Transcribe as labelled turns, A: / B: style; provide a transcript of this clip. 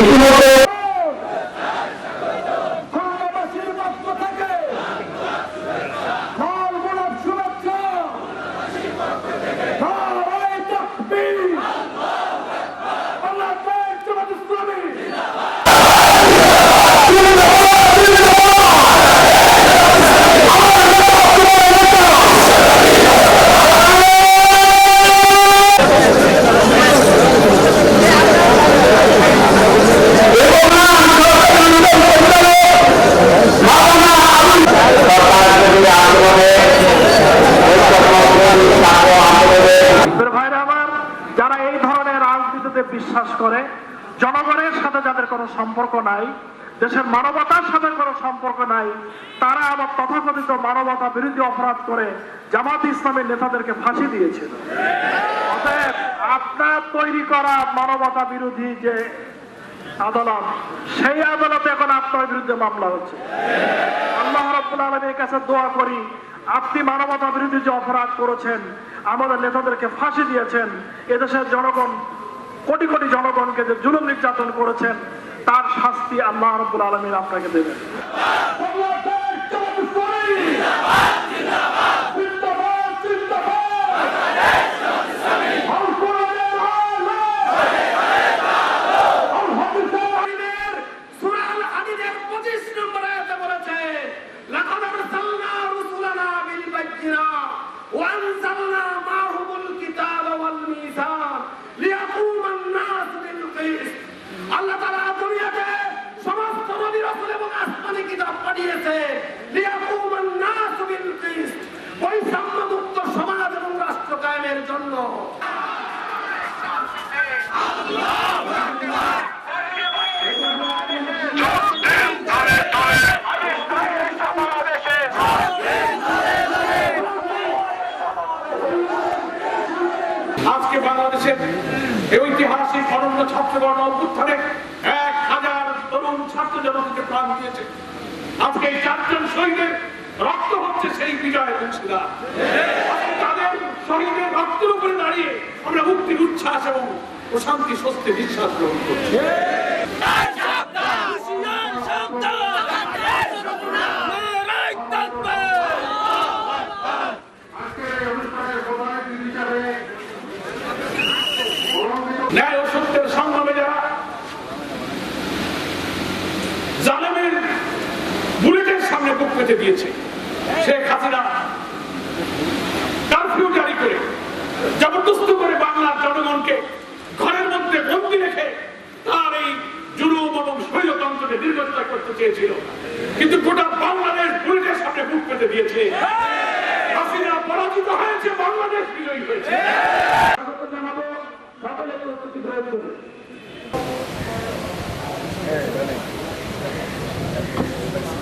A: ইতিমধ্যে করে, জনগণের সাথে যাদের কোনো সম্পর্ক নাই, দেশের মানবতার সাথে কোনো সম্পর্ক নাই, তারা আবার তথাকথিত মানবতা বিরোধী অপরাধ করে জামাত ইসলামের নেতাদেরকে ফাঁসি অতএব আপনার তৈরি করা মানবতা বিরোধী যে আদালত সেই আদালতে এখন আপনার বিরুদ্ধে মামলা হচ্ছে। আল্লাহ রাব্বুল আলমীর কাছে দোয়া করি, আপনি মানবতা বিরোধী যে অপরাধ করেছেন, আমাদের নেতাদেরকে ফাঁসি দিয়েছেন, এদেশের জনগণ কোটি কোটি জনগণকে যে জুলুম নির্যাতন করেছেন তার শাস্তি আল্লাহ রবুল আলমীর আপনাকে দেবেন।
B: আল্লাহ তারা দুনিয়াতে সমস্ত নবী রাসূল এবং আসমানি কিতাব পাঠিয়েছে। লিয়াকুমা আন-নাস বিল বৈষম্যমুক্ত সমাজ এবং রাষ্ট্র কায়েমের জন্য। আজকে বাংলাদেশের ঐতিহাসিক অনন্য ছাত্রগণ অভ্যুত্থানে এক হাজার তরুণ ছাত্র জনতাকে প্রাণ দিয়েছে। আজকে এই চারজন শহীদের রক্ত হচ্ছে সেই বিজয়ের অংশীদার। তাদের শহীদের রক্তের উপরে দাঁড়িয়ে আমরা মুক্তির উচ্ছ্বাস এবং প্রশান্তি, স্বস্তি বিশ্বাস গ্রহণ করছি। পেতে দিয়েছে। কারফিউ জারি করে, জবরদস্ত করে বাংলার জনগণকে ঘরের মধ্যে বন্দি রেখে তার এই জুলুম এবং স্বৈরতন্ত্রকে দীর্ঘস্থায়ী করতে চেয়েছিল। কিন্তু গোটা বাংলাদেশ বুলেটের সামনে বুক পেতে দিয়েছে। হাসিনা পরাজিত হয়েছে, বাংলাদেশ বিজয়ী হয়েছে। জানাব প্রস্তুতি